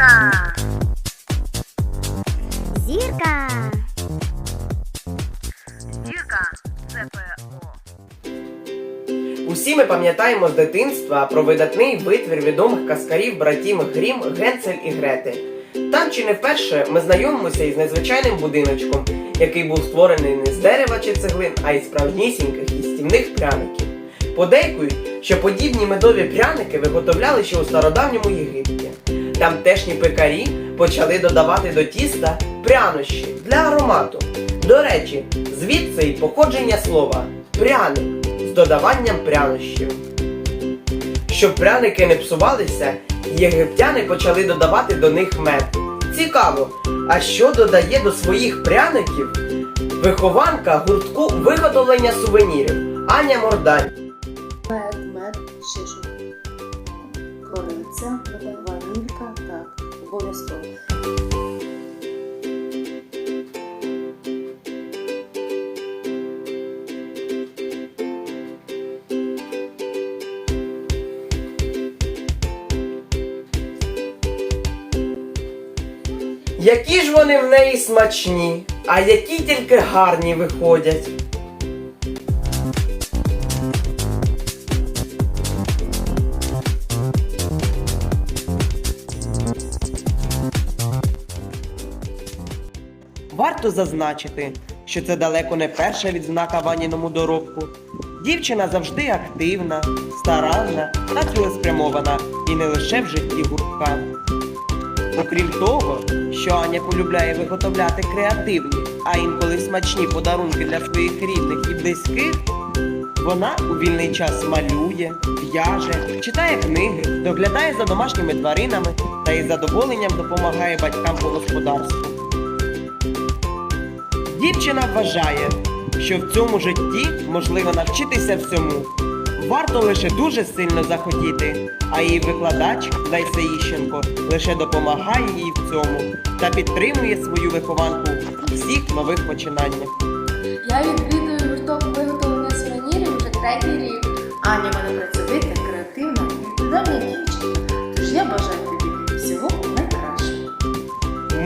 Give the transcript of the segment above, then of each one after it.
Зірка. Зірка. Зірка. Це ПО. Усі ми пам'ятаємо з дитинства про видатний витвір відомих казкарів братів Грім Генцель і Грети. Там чи не вперше ми знайомимося із незвичайним будиночком, який був створений не з дерева чи цеглин, а із справжнісіньких їстівних пряників. Подейкують, що подібні медові пряники виготовляли ще у стародавньому Єгипті. Тамтешні пекарі почали додавати до тіста прянощі для аромату. До речі, звідси й походження слова пряник з додаванням прянощів. Щоб пряники не псувалися, єгиптяни почали додавати до них мед. Цікаво, а що додає до своїх пряників вихованка гуртку виготовлення сувенірів Аня Мордань. Мед, обов'язково. Які ж вони в неї смачні, а які тільки гарні виходять. Варто зазначити, що це далеко не перша відзнака Ваніному доробку. Дівчина завжди активна, старанна та цілеспрямована і не лише в житті гуртка. Окрім того, що Аня полюбляє виготовляти креативні, а інколи смачні подарунки для своїх рідних і близьких, вона у вільний час малює, в'яже, читає книги, доглядає за домашніми тваринами та із задоволенням допомагає батькам по господарству. Дівчина вважає, що в цьому житті можливо навчитися всьому. Варто лише дуже сильно захотіти, а її викладач Леся Іщенко лише допомагає їй в цьому та підтримує свою вихованку у всіх нових починаннях. Я відвідую гурток виготовлення сувенірів вже третій рік. Аня мене працьовита, креативна і відповідальна дівчинка. Тож я бажаю тобі всього найкращого.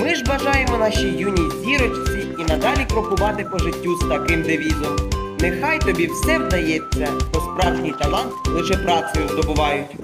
Ми ж бажаємо нашій юній зірочці і надалі крокувати по життю з таким девізом. Нехай тобі все вдається, бо справжній талант лише працею здобувають.